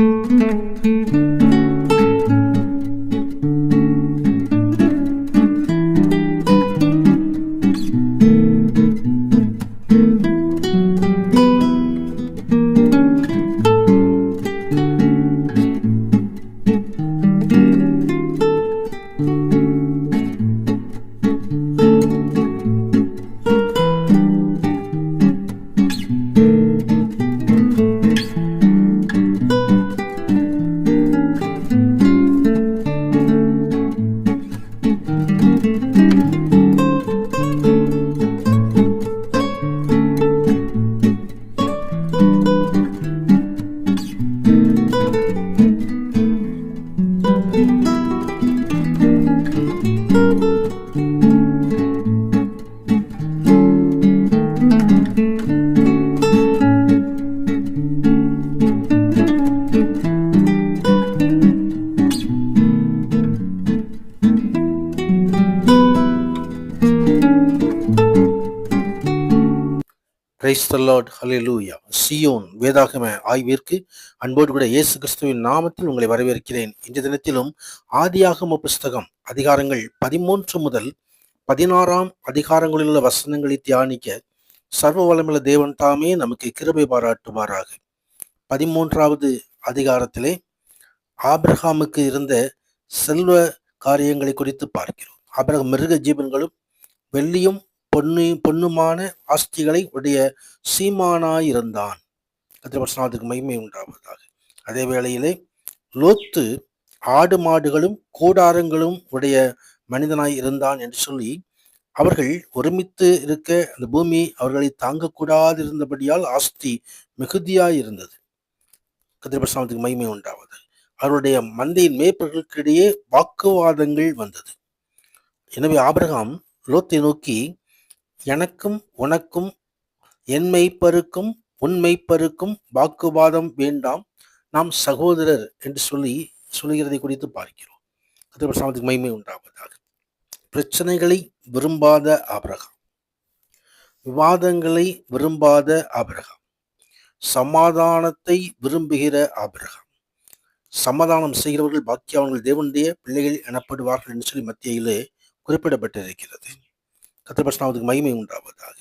う。கிரைஸ்தலாட் ஹலிலூயா Zion வேதாகம ஆய்விற்கு அன்போடு கூட இயேசு கிறிஸ்துவின் நாமத்தில் உங்களை வரவேற்கிறேன். இந்த தினத்திலும் ஆதியாகம புஸ்தகம் அதிகாரங்கள் பதிமூன்று முதல் பதினாறாம் அதிகாரங்களில் உள்ள வசனங்களை தியானிக்க சர்வ வளமுள்ள தேவன் தாமே நமக்கு கிருபை பாராட்டுவாராக. பதிமூன்றாவது அதிகாரத்திலே ஆபிரகாமுக்கு இருந்த செல்வ காரியங்களை குறித்து பார்க்கிறோம். ஆபிரகாம் மிருக ஜீவன்களும் வெள்ளியும் பொன்னு பொன்னுமான ஆஸ்திகளை உடைய சீமானாயிருந்தான். கத்திரபட்சநாதுக்கு மகிமை உண்டாவதாக. அதே வேளையிலே லோத்து ஆடு மாடுகளும் கூடாரங்களும் உடைய மனிதனாய் இருந்தான் என்று சொல்லி அவர்கள் ஒருமித்து இருக்க அந்த பூமி அவர்களை தாங்கக்கூடாது இருந்தபடியால் ஆஸ்தி மிகுதியாய் இருந்தது கத்திரபட்சநாதுக்கு மகிமை உண்டாவது அவருடைய மந்தையின் மேய்ப்பர்களுக்கிடையே வாக்குவாதங்கள் வந்தது. எனவே ஆபிரகாம் லோத்தை நோக்கி எனக்கும் உனக்கும் என் மெய்ப்பருக்கும் உன் மெய்ப்பருக்கும் வாக்குவாதம் வேண்டாம். நாம் சகோதரர் என்று சொல்லி சொல்லுகிறதை குறித்து பார்க்கிறோம். கத்திரபட்சநாதுக்கு மகிமை உண்டாவதாக. பிரச்சனைகளை விரும்பாத ஆபிரகாம். விவாதங்களை விரும்பாத ஆபிரகாம். சமாதானத்தை விரும்புகிற ஆபிரகாம். சமாதானம் செய்கிறவர்கள் பாக்கியவர்கள் தேவனுடைய பிள்ளைகள் எனப்படுவார்கள் என்று சொல்லி மத்தியிலே குறிப்பிடப்பட்டிருக்கிறது. கத்திரபட்சனாவதுக்கு மகிமை உண்டாவதாக.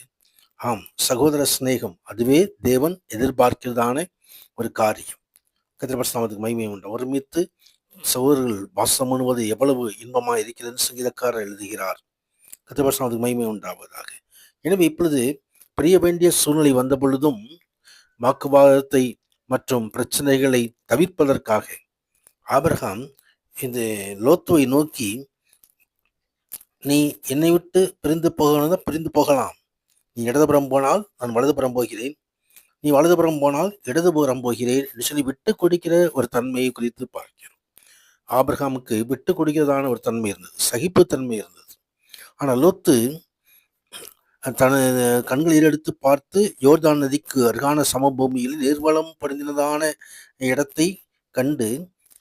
ஆம் சகோதர சிநேகம் அதுவே தேவன் எதிர்பார்க்கிறதான ஒரு காரியம். கத்திரபட்சனாவதுக்கு மகிமை உண்டு. ஒருமித்து சகோதரர்கள் வாசம் பண்ணுவது எவ்வளவு இன்பமாக இருக்கிறது சங்கீதக்காரர் எழுதுகிறார். கத்திரபட்சனாவதுக்கு மகிமை உண்டாவதாக. எனவே இப்பொழுது பிரிய வேண்டிய சூழ்நிலை வந்த பொழுதும் வாக்குவாதத்தை மற்றும் பிரச்சனைகளை தவிர்ப்பதற்காக ஆபிரகாம் இந்த லோத்துவை நோக்கி நீ என்னை விட்டு பிரிந்து போகணும் பிரிந்து போகலாம். நீ இடதுபுறம் போனால் நான் வலதுபுறம் போகிறேன். நீ வலதுபுறம் போனால் இடதுபுறம் போகிறேன் என்று சொல்லி விட்டு கொடுக்கிற ஒரு தன்மையை குறித்து பார்க்கிறோம். ஆபிரகாமுக்கு விட்டு கொடுக்கிறதான ஒரு தன்மை இருந்தது. சகிப்பு தன்மை இருந்தது. ஆனால் லோத்து தனது கண்களில் எடுத்து பார்த்து யோர்தான் நதிக்கு அருகான சமபூமியில் நீர்வளம் படிந்ததான இடத்தை கண்டு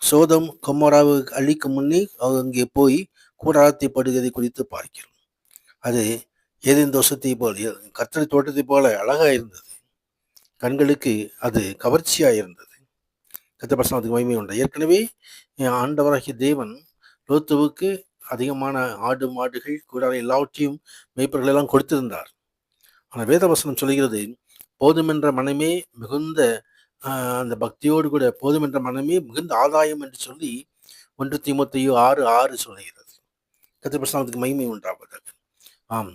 சோதம் கொமராவு அழிக்கும் முன்னே அங்கே போய் கூடாரத்தைப்படுகிறது குறித்து பார்க்கிறோம். அது ஏதேன் தோஷத்தை போல் கத்தரி தோட்டத்தை போல அழகாக இருந்தது. கண்களுக்கு அது கவர்ச்சியாக இருந்தது. கத்தபர்சனத்துக்கு மகிமை உண்டு. ஏற்கனவே ஆண்டவராகிய தேவன் லோத்துவுக்கு அதிகமான ஆடு மாடுகள் கூடாரம் எல்லாவற்றையும் மெய்ப்பர்கள் எல்லாம் கொடுத்திருந்தார். ஆனால் வேதவசனம் சொல்கிறது போதுமென்ற மனமே மிகுந்த அந்த பக்தியோடு கூட போதுமென்ற மனமே மிகுந்த ஆதாயம் என்று சொல்லி ஒன்று திமுத்தையோ ஆறு ஆறு சொல்லுகிறது. கத்திரபிரசானத்துக்கு மகிமை உண்டாவதாக. ஆம்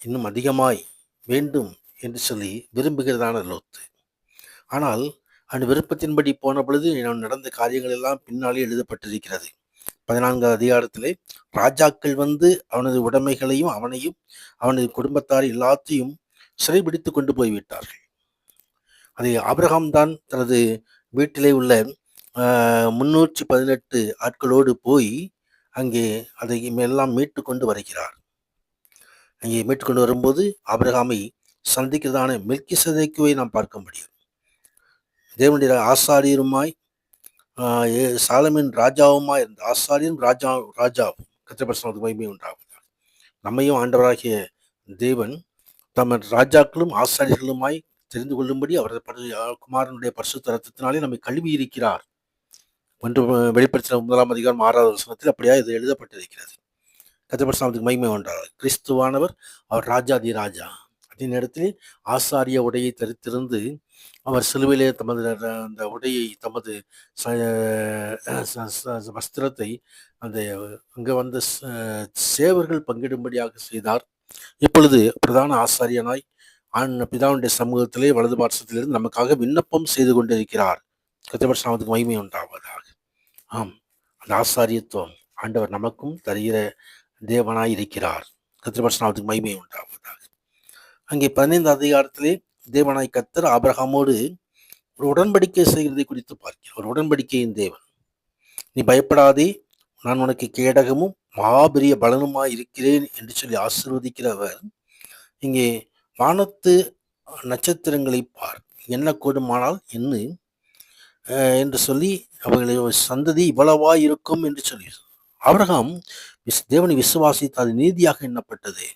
இன்னும் அதிகமாய் வேண்டும் என்று சொல்லி விரும்புகிறதான லோத்து. ஆனால் அந்த விருப்பத்தின்படி போன பொழுது நடந்த காரியங்கள் எல்லாம் பின்னாலே எழுதப்பட்டிருக்கிறது. பதினான்காவது அதிகாரத்திலே ராஜாக்கள் வந்து அவனது உடைமைகளையும் அவனையும் அவனது குடும்பத்தார் எல்லாத்தையும் சிறைபிடித்து கொண்டு போய்விட்டார்கள். அதை ஆபிரகாம் தான் தனது வீட்டிலே உள்ள முன்னூற்றி பதினெட்டு ஆட்களோடு போய் அங்கே அதை எல்லாம் மீட்டு கொண்டு வருகிறார். அங்கே மீட்டு கொண்டு வரும்போது ஆபிரகாமை சந்திக்கிறதான மில்கி சதைக்குவை நாம் பார்க்க முடியும். தேவனுடைய ஆசாரியருமாய் சாலமின் ராஜாவுமா இருந்த ஆசாரியரும் ராஜா ராஜாவும் கத்திரபட்சனது மகிமை உண்டாகும் நம்மையும் ஆண்டவராகிய தேவன் தமது ராஜாக்களும் ஆசாரியர்களுமாய் தெரிந்து கொள்ளும்படி அவரது குமாரனுடைய பரிசுத்த ரத்தத்தினாலே நம்மை கழுவி இருக்கிறார் ஒன்று வெளிப்படுத்தின முதலாம் அதிகாரம் ஆறாவது வசனத்தில் அப்படியா இது எழுதப்பட்டிருக்கிறது. கத்திரபட்சாமத்துக்கு மகிமை ஒன்றார் கிறிஸ்துவானவர் அவர் ராஜாதி ராஜா. அதே நேரத்தில் ஆசாரிய உடையை தரித்திருந்து அவர் சிலுவையிலே தமது அந்த உடையை தமது ச- வஸ்திரத்தை அந்த அங்கே வந்த சேவர்கள் பங்கிடும்படியாக செய்தார். இப்பொழுது பிரதான ஆசாரியனாய் ஆண் பிதாவுடைய சமூகத்திலே வலது பாட்சத்திலிருந்து நமக்காக விண்ணப்பம் செய்து கொண்டிருக்கிறார். கத்தபட்சாமத்துக்கு மகிமை உண்டாவதாக. ஆம் அந்த ஆசாரியத்துவம் ஆண்டவர் நமக்கும் தருகிற தேவனாய் இருக்கிறார் கத்திரபட்சநாமத்துக்கு மகிமை உண்டாவதாக. அங்கே பதினைந்து அதிகாரத்திலே தேவனாய் கத்தர் ஆபிரகாமோடு ஒரு உடன்படிக்கை செய்கிறதை குறித்து பார்க்கிறார். ஒரு உடன்படிக்கையின் தேவன். நீ பயப்படாதே நான் உனக்கு கேடகமும் மாபெரிய பலனுமாய் இருக்கிறேன் என்று சொல்லி ஆசீர்வதிக்கிறவர். இங்கே வானத்து நட்சத்திரங்களை பார். என்ன கூடுமானால் என்ன? என்று சொல்லி அவர்களின் சந்ததி இவ்வளவாய் இருக்கும் என்று சொல்லி ஆபிரகாம் விஸ் தேவனை விசுவாசித்து அது நீதியாக எண்ணப்பட்டது.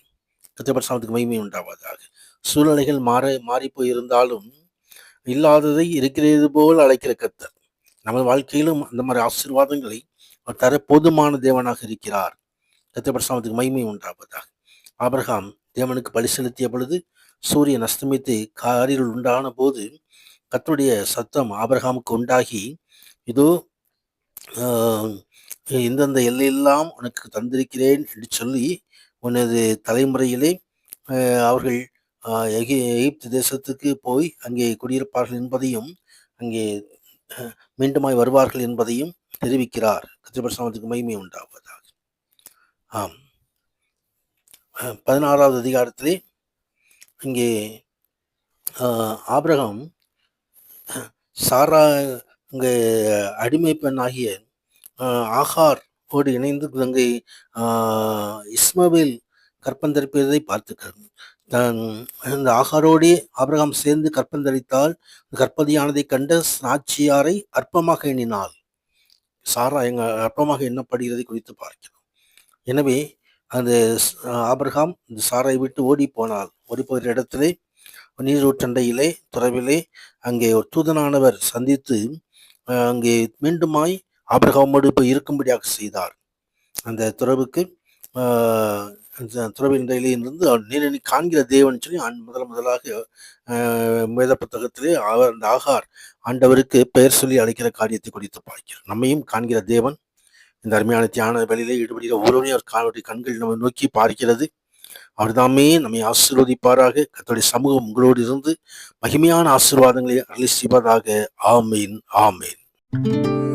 கத்திரபட்சத்துக்கு மகிமை உண்டாவதாக. சூழ்நிலைகள் மாற மாறி போயிருந்தாலும் இல்லாததை இருக்கிறது போல் அழைக்கிற கத்தர் நமது வாழ்க்கையிலும் அந்த மாதிரி ஆசீர்வாதங்களை அவர் தர போதுமான தேவனாக இருக்கிறார். கத்திரபட்சத்துக்கு மகிமை உண்டாவதாக. ஆபிரகாம் தேவனுக்கு பலி செலுத்திய பொழுது சூரியன் அஸ்தமித்து காரில் உண்டான போது கத்தருடைய சத்தம் ஆபிரகாமுக்கு உண்டாகி இதோ இந்தந்த எல்லையெல்லாம் உனக்கு தந்திருக்கிறேன் என்று சொல்லி உனது தலைமுறையிலே அவர்கள் எகி எகிப்து தேசத்துக்கு போய் அங்கே குடியிருப்பார்கள் என்பதையும் அங்கே மீண்டுமாய் வருவார்கள் என்பதையும் தெரிவிக்கிறார். கத்திரபட்சத்துக்கு மகிமை உண்டாவதாக. ஆம். பதினாறாவது அதிகாரத்திலே இங்கே ஆபிரகம் ஆபிரகாம் சாரா இங்கே அடிமை பெண்ணாகிய ஆஹ், ஆகார் ஓடு இணைந்து தங்கை இஸ்மவேல் கற்பந்தரிப்பதை பார்த்துக்கிறது தான் இந்த ஆகாரோடே ஆபிரகாம் சேர்ந்து கற்பந்தரித்தால் கற்பதியானதை கண்ட சாட்சியாரை அற்பமாக எண்ணினாள். சாரா எங்க அற்பமாக எண்ணப்படுகிறதை குறித்து பார்க்கிறோம். எனவே அந்த ஆபிரகாம் இந்த சாரை விட்டு ஓடி போனால் ஓடி போகிற இடத்திலே நீரூற்றண்டையிலே துறவிலே அங்கே ஒரு தூதனானவர் சந்தித்து அங்கே மீண்டுமாய் ஆபிரகாமோடு போய் இருக்கும்படியாக செய்தார். அந்த துறவுக்கு ஆஹ், துறவின் இருந்து அவர் நீரில் காண்கிற தேவன் சொல்லி முதல் முதலாக வேத புத்தகத்திலே அவர் அந்த ஆகார் ஆண்டவருக்கு பெயர் சொல்லி அழைக்கிற காரியத்தை குறித்து பார்க்கிறார். நம்மையும் காண்கிற தேவன் இந்த அருமையான தியான வேலையிலே ஈடுபடுகிற ஒருவனையும் அவர் காணுடைய கண்கள் நம்ம நோக்கி பார்க்கிறது. அவர்தாமே நம்மை ஆசீர்வதிப்பாராக. கத்தோடைய சமூகம் உங்களோடு இருந்து மகிமையான ஆசீர்வாதங்களை அருளி செய்வதாக ஆமீன் ஆமீன்.